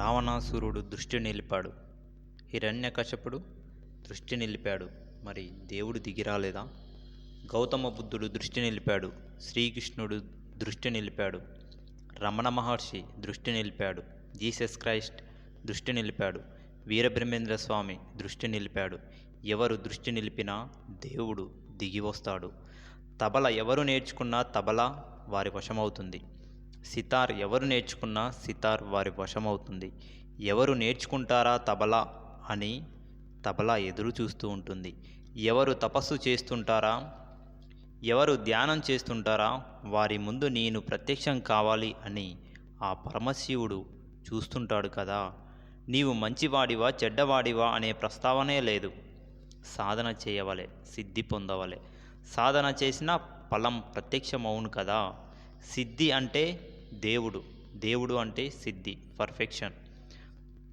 రావణాసురుడు దృష్టి నిలిపాడు. హిరణ్యకశపుడు దృష్టి నిలిపాడు. మరి దేవుడు దిగిరాలేదా గౌతమ బుద్ధుడు దృష్టి నిలిపాడు. శ్రీకృష్ణుడు దృష్టి నిలిపాడు. రమణ మహర్షి దృష్టి నిలిపాడు. జీసస్ క్రైస్ట్ దృష్టి నిలిపాడు. వీరబ్రహ్మేంద్ర స్వామి దృష్టి నిలిపాడు. ఎవరు దృష్టి నిలిపినా దేవుడు దిగి వస్తాడు. తబల ఎవరు నేర్చుకున్నా తబల వారి వశమవుతుంది. సితార్ ఎవరు నేర్చుకున్నా సితార్ వారి వశమవుతుంది. ఎవరు నేర్చుకుంటారా తబలా అని తబలా ఎదురు చూస్తూ ఉంటుంది. ఎవరు తపస్సు చేస్తుంటారా? ఎవరు ధ్యానం చేస్తుంటారా? వారి ముందు నేను ప్రత్యక్షం కావాలి అని ఆ పరమశివుడు చూస్తుంటాడు కదా. నీవు మంచివాడివా చెడ్డవాడివా అనే ప్రస్తావనే లేదు. సాధన చేయవలే సిద్ధి పొందవలే. సాధన చేసిన ఫలం ప్రత్యక్షమవును కదా. సిద్ధి అంటే దేవుడు దేవుడు అంటే సిద్ధి perfection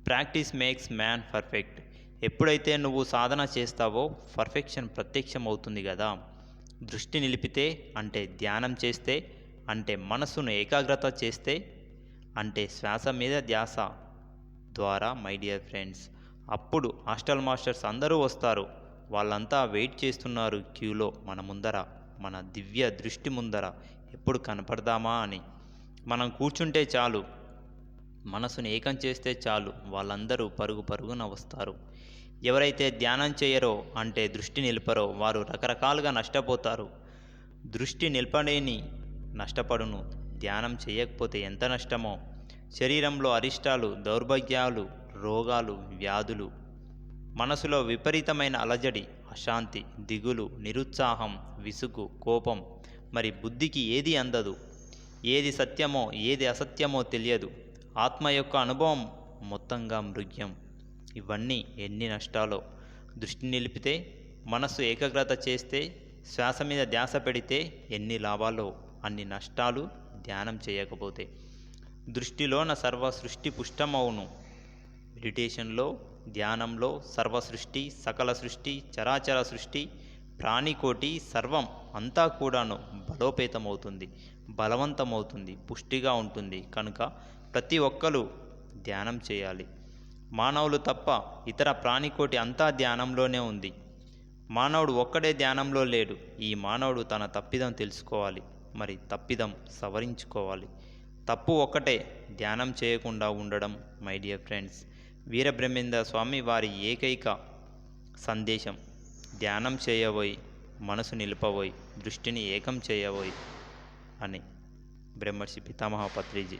practice makes man perfect ఎప్పుడైతే నువ్వు సాధన చేస్తావో పర్ఫెక్షన్ ప్రత్యక్షం అవుతుంది కదా. దృష్టి నిలిపితే అంటే ధ్యానం చేస్తే అంటే మనసును ఏకాగ్రత చేస్తే అంటే శ్వాస మీద ధ్యాస ద్వారా మై డియర్ ఫ్రెండ్స్ అప్పుడు హాస్టల్ మాస్టర్స్ అందరూ వస్తారు. వాళ్ళంతా వెయిట్ చేస్తున్నారు క్యూలో మన ముందర మన దివ్య దృష్టి ముందర. ఎప్పుడు కనపడదామా అని. మనం కూర్చుంటే చాలు. మనసును ఏకం చేస్తే చాలు. వాళ్ళందరూ పరుగు పరుగున వస్తారు. ఎవరైతే ధ్యానం చేయరో అంటే దృష్టి నిలపరో వారు రకరకాలుగా నష్టపోతారు. దృష్టి నిలపడేని నష్టపడును. ధ్యానం చేయకపోతే ఎంత నష్టమో. శరీరంలో అరిష్టాలు దౌర్భాగ్యాలు రోగాలు వ్యాధులు. మనసులో విపరీతమైన అలజడి అశాంతి దిగులు నిరుత్సాహం విసుగు కోపం మరి బుద్ధికి ఏది అందదు? ఏది సత్యమో ఏది అసత్యమో తెలియదు. ఆత్మ యొక్క అనుభవం మొత్తంగా మృగ్యం. ఇవన్నీ ఎన్ని నష్టాలో. దృష్టి నిలిపితే మనస్సు ఏకాగ్రత చేస్తే శ్వాస మీద ధ్యాస పెడితే ఎన్ని లాభాలో అన్ని నష్టాలు ధ్యానం చేయకపోతే. దృష్టిలోన సర్వ సృష్టి పుష్టమవును మెడిటేషన్లో ధ్యానంలో సర్వ సృష్టి సకల సృష్టి చరాచర సృష్టి ప్రాణికోటి సర్వం అంతా కూడాను బలోపేతమవుతుంది బలవంతమవుతుంది పుష్టిగా ఉంటుంది. కనుక ప్రతి ఒక్కరు ధ్యానం చేయాలి. మానవులు తప్ప ఇతర ప్రాణికోటి అంతా ధ్యానంలోనే ఉంది. మానవుడు ఒక్కడే ధ్యానంలో లేడు. ఈ మానవుడు తన తప్పిదం తెలుసుకోవాలి. మరి తప్పిదం సవరించుకోవాలి. తప్పు ఒక్కటే ధ్యానం చేయకుండా ఉండడం my dear friends. Veerabrahmendra Swami వారి ఏకైక సందేశం. ధ్యానం చేయబోయి మనసు నిలిపబోయి దృష్టిని ఏకం చేయబోయి అని బ్రహ్మర్షి పితామహ పత్రిజీ